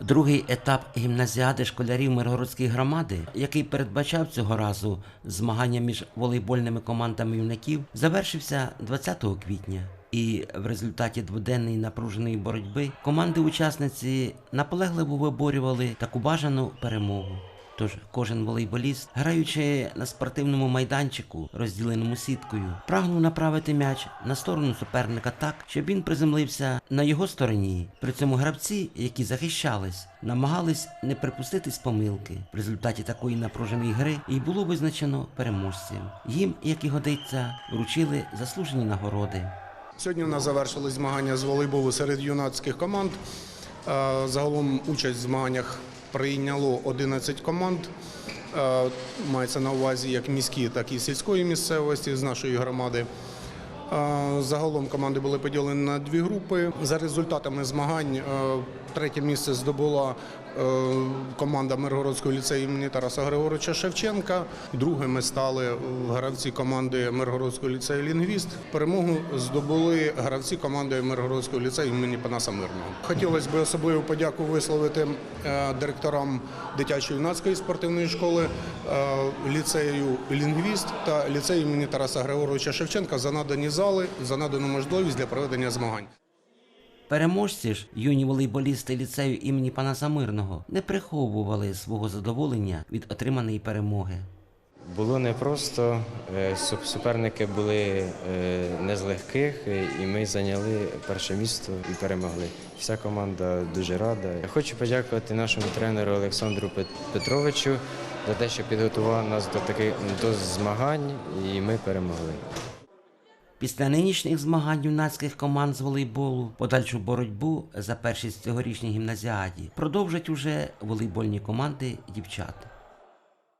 Другий етап гімназіади школярів Миргородської громади, який передбачав цього разу змагання між волейбольними командами юнаків, завершився 20 квітня. І в результаті дводенної напруженої боротьби команди-учасниці наполегливо виборювали таку бажану перемогу. Тож кожен волейболіст, граючи на спортивному майданчику, розділеному сіткою, прагнув направити м'яч на сторону суперника так, щоб він приземлився на його стороні. При цьому гравці, які захищались, намагались не припуститись помилки. В результаті такої напруженої гри і було визначено переможців. Їм, як і годиться, вручили заслужені нагороди. Сьогодні у нас завершились змагання з волейболу серед юнацьких команд. Е, Загалом участь в змаганнях прийняло 11 команд. Е, Мається на увазі як міські, так і сільської місцевості з нашої громади. Е, Загалом команди були поділені на дві групи. За результатами змагань е, третє місце здобула команда Миргородського ліцею імені Тараса Григоровича Шевченка. Другими стали е, гравці команди Миргородського ліцею Лінгвіст. Перемогу здобули гравці команди Миргородського ліцею імені Панаса Мирного. Хотілося б особливу подяку висловити е, директорам дитячо-юнацької спортивної школи, е, ліцею Лінгвіст та ліцею імені Тараса Григоровича Шевченка за надані зали, за надану можливість для проведення змагань. Переможці ж, юні волейболісти ліцею імені Панаса Мирного, не приховували свого задоволення від отриманої перемоги. Було непросто, е, суперники були е, не з легких, е, і ми зайняли перше місто і перемогли. Вся команда дуже рада. Я Хочу подякувати нашому тренеру Олександру Петровичу за те, що підготував нас до таких до змагань, і ми перемогли. Після нинішніх змагань юнацьких команд з волейболу подальшу боротьбу за першість цьогорічній гімназіаді продовжать уже волейбольні команди дівчат.